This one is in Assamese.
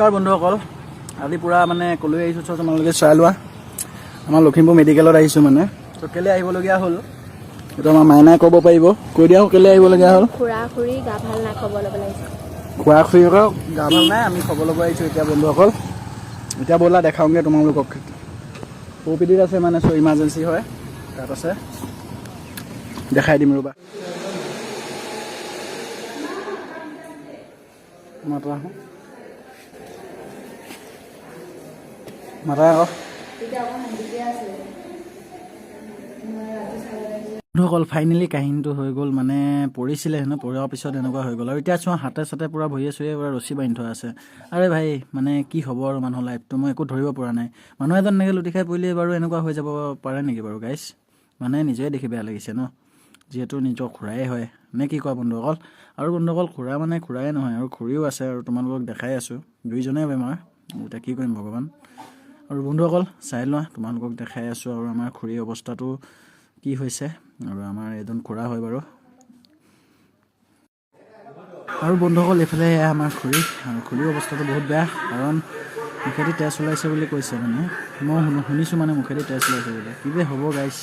নমস্কাৰ বন্ধুসকল। আজি পূৰা মানে কলৈ আহিছোঁ চ তোমালোকে চাই লোৱা। আমাৰ লখিমপুৰ মেডিকেলত আহিছোঁ মানে। তো কেলৈ আহিবলগীয়া হ'ল? এইটো আমাৰ মাইনাই ক'ব পাৰিব। কৈ দিয়া কেলৈ আহিবলগীয়া হ'ল। খুৰা খুৰী গা ভালো নাই খবৰ ল'ব লাগিছে। খোৱা খুৰীহঁতৰ গা ভালো নাই আমি খবৰ ল'ব আহিছোঁ এতিয়া বন্ধুসকল। এতিয়া ব'লা দেখাওঁগৈ তোমালোকক। অ' পি ডিত আছে মানে চ' ইমাৰ্জেঞ্চি হয়। তাত আছে। দেখাই দিম ৰ'বা। মাতা আহোঁ। বন্ধুসকল ফাইনেলি কাহিনীটো হৈ গ'ল মানে পৰিছিলে হেনো পৰাৰ পিছত এনেকুৱা হৈ গ'ল। আৰু এতিয়া চোৱা হাতে চাতে পূৰা ভৰিয়ে চৰিয়ে পূৰা ৰছী বান্ধি থোৱা আছে। আৰে ভাই মানে কি হ'ব আৰু মানুহৰ লাইফটো মই একো ধৰিব পৰা নাই। মানুহ এজন এনেকৈ লুটি খাই পৰিলে বাৰু এনেকুৱা হৈ যাব পাৰে নেকি বাৰু গাইছ মানে নিজে দেখি বেয়া লাগিছে ন? যিহেতু নিজৰ খুৰাই হয়। নে কি কোৱা বন্ধুসকল? আৰু বন্ধুসকল খুৰা মানে খুৰাই নহয় আৰু খুৰীও আছে আৰু তোমালোকক দেখাই আছোঁ। দুইজনেই বেমাৰ। এতিয়া কি কৰিম ভগৱান? আৰু বন্ধুসকল চাই লোৱা তোমালোকক দেখাই আছোঁ আৰু আমাৰ খুৰীৰ অৱস্থাটো কি হৈছে আৰু আমাৰ এজন খুৰা হয় বাৰু। আৰু বন্ধুসকল এইফালে এয়া আমাৰ খুৰী আৰু খুৰীৰ অৱস্থাটো বহুত বেয়া কাৰণ মুখেদি তেজ ওলাইছে বুলি কৈছে মানে। মই শুনো- শুনিছোঁ মানে মুখেদি তেজ ওলাইছে বুলি। কি যে হ'ব গাইছ